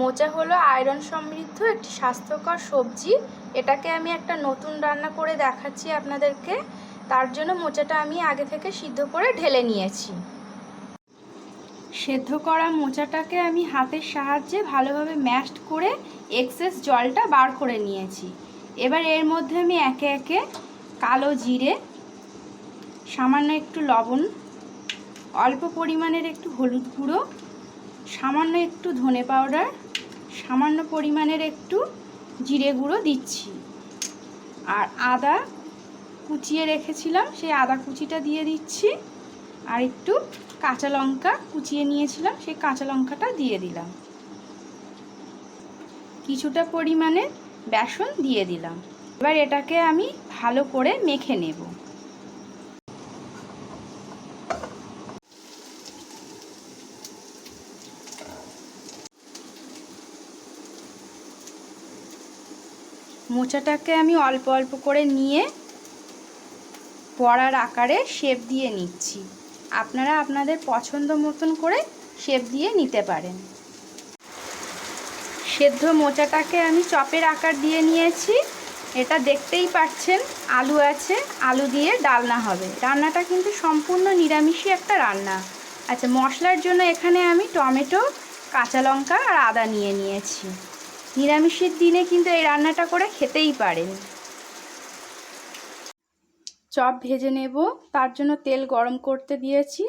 মোচা হলো আয়রন সমৃদ্ধ একটি স্বাস্থ্যকর সবজি। এটাকে আমি একটা নতুন রান্না করে দেখাচ্ছি আপনাদেরকে। তার জন্য মোচাটা আমি আগে থেকে সিদ্ধ করে ঢেলে নিয়েছি। সেদ্ধ করা মোচাটাকে আমি হাতের সাহায্যে ভালোভাবে ম্যাশড করে এক্সেস জলটা বার করে নিয়েছি। এবার এর মধ্যে আমি একে একে কালো জিরে, সামান্য একটু লবণ, অল্প পরিমাণের একটু হলুদ গুঁড়ো সামান্য একটু ধনে পাউডার, সামান্য পরিমাণের একটু জিরে গুঁড়ো দিচ্ছি। আর আদা কুচিয়ে রেখেছিলাম, সেই আদা কুচিটা দিয়ে দিচ্ছি। আর একটু কাঁচা লঙ্কা কুচিয়ে নিয়েছিলাম, সেই কাঁচা লঙ্কাটা দিয়ে দিলাম। কিছুটা পরিমাণে বেসন দিয়ে দিলাম। এবার এটাকে আমি ভালো করে মেখে নেব। মোচাটাকে আমি অল্প অল্প করে নিয়ে বড়ার আকারে শেপ দিয়ে নিচ্ছি। আপনারা আপনাদের পছন্দ মতন করে শেপ দিয়ে নিতে পারেন। সেদ্ধ মোচাটাকে আমি চপের আকার দিয়ে নিয়েছি। এটা দেখতেই পাচ্ছেন, আলু আছে, আলু দিয়ে ডালনা হবে। রান্নাটা কিন্তু সম্পূর্ণ নিরামিষই একটা রান্না। আচ্ছা মশলার জন্য এখানে আমি টমেটো, কাঁচা লঙ্কা আর আদা নিয়ে নিয়েছি। নিরামিষের দিনে কিন্তু এই রান্নাটা করে খেতেই পারেন। চপ ভেজে নেব, তার জন্য তেল গরম করতে দিয়েছি।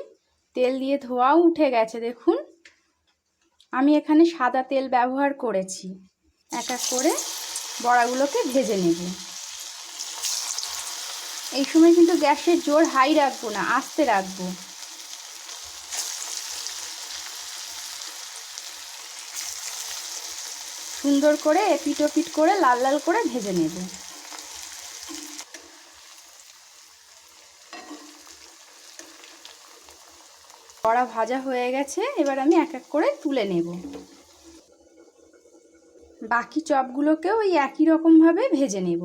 তেল দিয়ে ধোয়াও উঠে গেছে, দেখুন। আমি এখানে সাদা তেল ব্যবহার করেছি। এক এক করে বড়াগুলোকে ভেজে নেব। এই সময় কিন্তু গ্যাসের জোর হাই রাখব না, আস্তে রাখব। সুন্দর করে এপিট ওপিট করে লাল লাল করে ভেজে নেব। বড়া ভাজা হয়ে গেছে, এবার আমি এক এক করে তুলে নেব। বাকি চপগুলোকেও ওই একই রকমভাবে ভেজে নেব।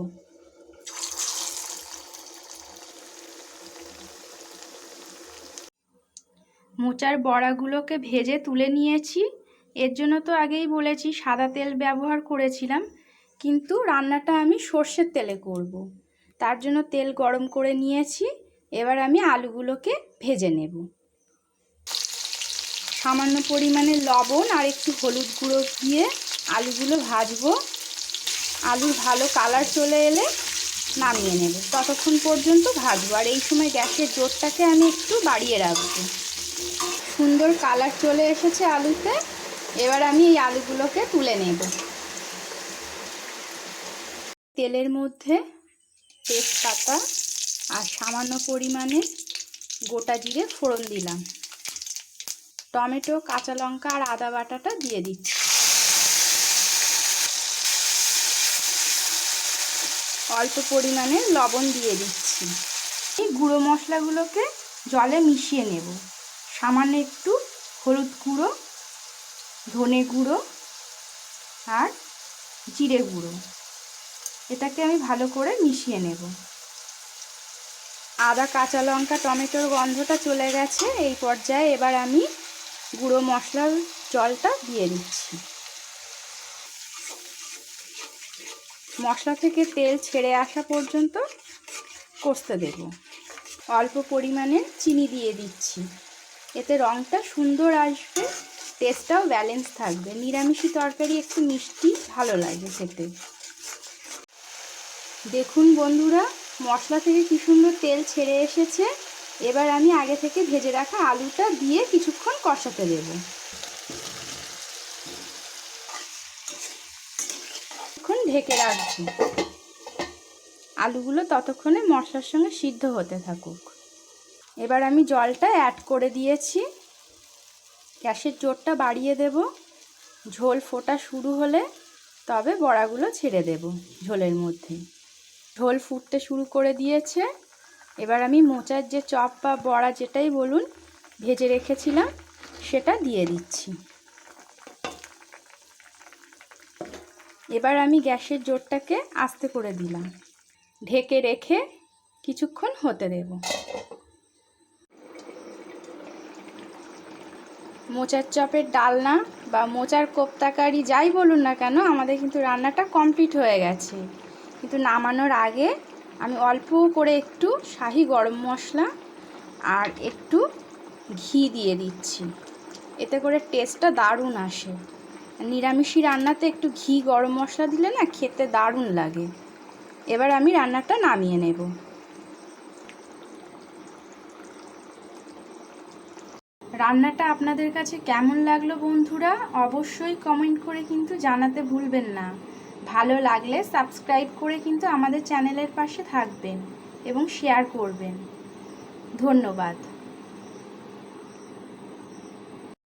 মোচার বড়াগুলোকে ভেজে তুলে নিয়েছি। এর জন্য তো আগেই বলেছি সাদা তেল ব্যবহার করেছিলাম, কিন্তু রান্নাটা আমি সর্ষের তেলে করব। তার জন্য তেল গরম করে নিয়েছি, এবার আমি আলুগুলোকে ভেজে নেব। সামান্য পরিমাণে লবণ আর একটু হলুদ গুঁড়ো দিয়ে আলুগুলো ভাজবো। আলুর ভালো কালার চলে এলে নামিয়ে নেব। ততক্ষণ পর্যন্ত ভাজবো। আর এই সময় গ্যাসের জোরটাকে আমি একটু বাড়িয়ে রাখব। সুন্দর কালার চলে এসেছে আলুতে। এবার আমি এই আলুগুলোকে তুলে নেব। তেলের মধ্যে তেজপাতা আর সামান্য পরিমাণে গোটা জিরে ফোড়ন দিলাম। টমেটো, কাঁচা লঙ্কা আর আদা বাটাটা দিয়ে দিচ্ছি। অল্প পরিমাণে লবণ দিয়ে দিচ্ছি। এই গুঁড়ো মশলাগুলোকে জলে মিশিয়ে নেব। সামান্য একটু হলুদ গুঁড়ো ধনে গুঁড়ো আর জিরে গুঁড়ো। এটাকে আমি ভালো করে মিশিয়ে নেব। আদা, কাঁচা লঙ্কা, টমেটোর গন্ধটা চলে গেছে। এই পর্যায়ে এবার আমি গুঁড়ো মশলার জলটা দিয়ে দিচ্ছি। মশলা থেকে তেল ছেড়ে আসা পর্যন্ত কষতে দেব। অল্প পরিমাণে চিনি দিয়ে দিচ্ছি। এতে রঙটা সুন্দর আসবে। টেস্টটাও ব্যালেন্স থাকবে। নিরামিষি তরকারি একটু মিষ্টি, ভালো লাগে খেতে। দেখুন বন্ধুরা, মশলা থেকে কি সুন্দর তেল ছেড়ে এসেছে। এবার আমি আগে থেকে ভেজে রাখা আলুটা দিয়ে কিছুক্ষণ কষাতে দেব। এখন ঢেকে রাখছি। আলুগুলো ততক্ষণে মশলার সঙ্গে সিদ্ধ হতে থাকুক। এবার আমি জলটা অ্যাড করে দিয়েছি। গ্যাসের জোরটা বাড়িয়ে দেব। ঝোল ফোটা শুরু হলে তবে বড়াগুলো ছেড়ে দেব ঝোলের মধ্যে। ঝোল ফুটতে শুরু করে দিয়েছে। এবার আমি মোচার যে চপ বা বড়া যেটাই বলুন ভেজে রেখেছিলাম সেটা দিয়ে দিচ্ছি। এবার আমি গ্যাসের জোরটাকে আস্তে করে দিলাম। ঢেকে রেখে কিছুক্ষণ হতে দেব। মোচার চপের ডালনা বা মোচার কোপ্তাকারি যাই বলুন না কেন, আমাদের কিন্তু রান্নাটা কমপ্লিট হয়ে গেছে। কিন্তু নামানোর আগে আমি অল্প করে একটু শাহি গরম মশলা আর একটু ঘি দিয়ে দিচ্ছি। এতে করে টেস্টটা দারুণ আসে। নিরামিষি রান্নাতে একটু ঘি গরম মশলা দিলে না খেতে দারুণ লাগে। এবার আমি রান্নাটা নামিয়ে নেব। রান্নাটা আপনাদের কাছে কেমন লাগল বন্ধুরা, অবশ্যই কমেন্ট করে কিন্তু জানাতে ভুলবেন না। ভালো লাগলে সাবস্ক্রাইব করে কিন্তু আমাদের চ্যানেলের পাশে থাকবেন এবং শেয়ার করবেন। ধন্যবাদ।